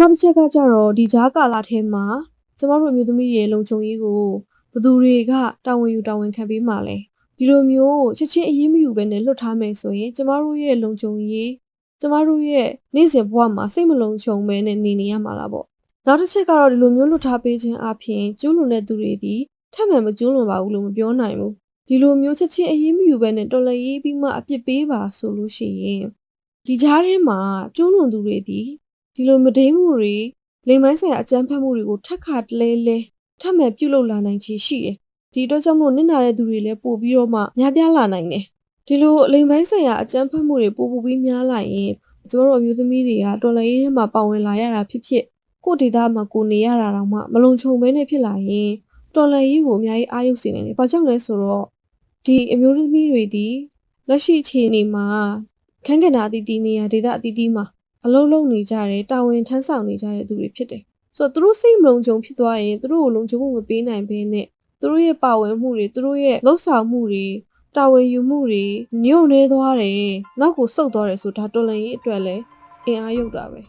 နောက်တစ်ချက်ကကြတော့ဒီဂျားကာလာထဲမှာကျမတို့အမျိုးသမီးရဲ့လုံခြုံရေးကိုဘယ်သူတွေကတာဝန်ယူတာဝန်ခံပေးမှာလဲဒီလိုမျိုးချက်ချင်းအရေးမယူဘဲနဲ့လွတ်ထားမယ်ဆိုရင်ကျမတို့ရဲ့လုံခြုံရေးကျမတို့ရဲ့နေ့စဉ်ဘဝမှာစိတ်မလုံခြုံဘဲနဲ့နေနေရမှာလားပေါ့နောက်တစ်ချက်ကတော့ဒီလိုမျိုးလွတ်ထားပေးခြင်းအပြင်ကျူးလွန်တဲ့သူတွေဒီထပ်မံမကျူးလွန်ပါဘူးလို့မပြောနိုင်ဘူးဒီလိုမျိုးချက်ချင်းအရေးမယူဘဲနဲ့တော်လှန်ရေးပြီးမှအပြစ်ပေးပါဆိုလို့ရှိရင်ဒီကြားထဲမှာကျူးလွန်သူတွေဒီ ဒီလိုမဒိမှုတွေလိမ်မိုင်းဆိုင်ရာအကြမ်းဖက်မှုတွေကိုထက်ခါတလဲလဲထပ်မံပြုတ်လုလာနိုင်ချေရှိတယ်။ဒီအတွက်ကြောင့်မို့နစ်နာတဲ့သူတွေလည်းပို့ပြီးတော့မှများပြားလာနိုင်တယ်။ဒီလိုလိမ်မိုင်းဆိုင်ရာအကြမ်းဖက်မှုတွေပို့ပို့ပြီးများလာရင်ကျမတို့အမျိုးသမီးတွေကတော်လိုင်းရေးထဲမှာပါဝင်လာရတာဖြစ်ဖြစ်ကိုယ့်ဒေသမှာကိုယ်နေရတာတောင်မှမလုံခြုံဘဲနဲ့ဖြစ်လာရင်တော်လိုင်းရေးကိုအများကြီးအားရုပ်စေနိုင်တယ်။ဘာကြောင့်လဲဆိုတော့ဒီအမျိုးသမီးတွေဒီလက်ရှိအခြေအနေမှာခန်းကဏ္ဍအသီးသီးနေရာဒေသအသီးသီးမှာ အလုံးလုံးနေကြတယ်တာဝန်ထမ်းဆောင်နေကြတဲ့သူတွေဖြစ်တယ်ဆိုတော့သူတို့စိတ်မလုံခြုံဖြစ်သွားရင်သူတို့ကိုလုံခြုံမှုမပေးနိုင်ဘဲနဲ့သူတို့ရဲ့ပါဝင်မှုတွေသူတို့ရဲ့လှုပ်ဆောင်မှုတွေတာဝန်ယူမှုတွေညှို့နေသွားတယ်နောက်ကိုဆုတ်သွားတယ်ဆိုဒါတော်လန်ရေးအတွက်လည်းအင်အားရုပ်တာပဲ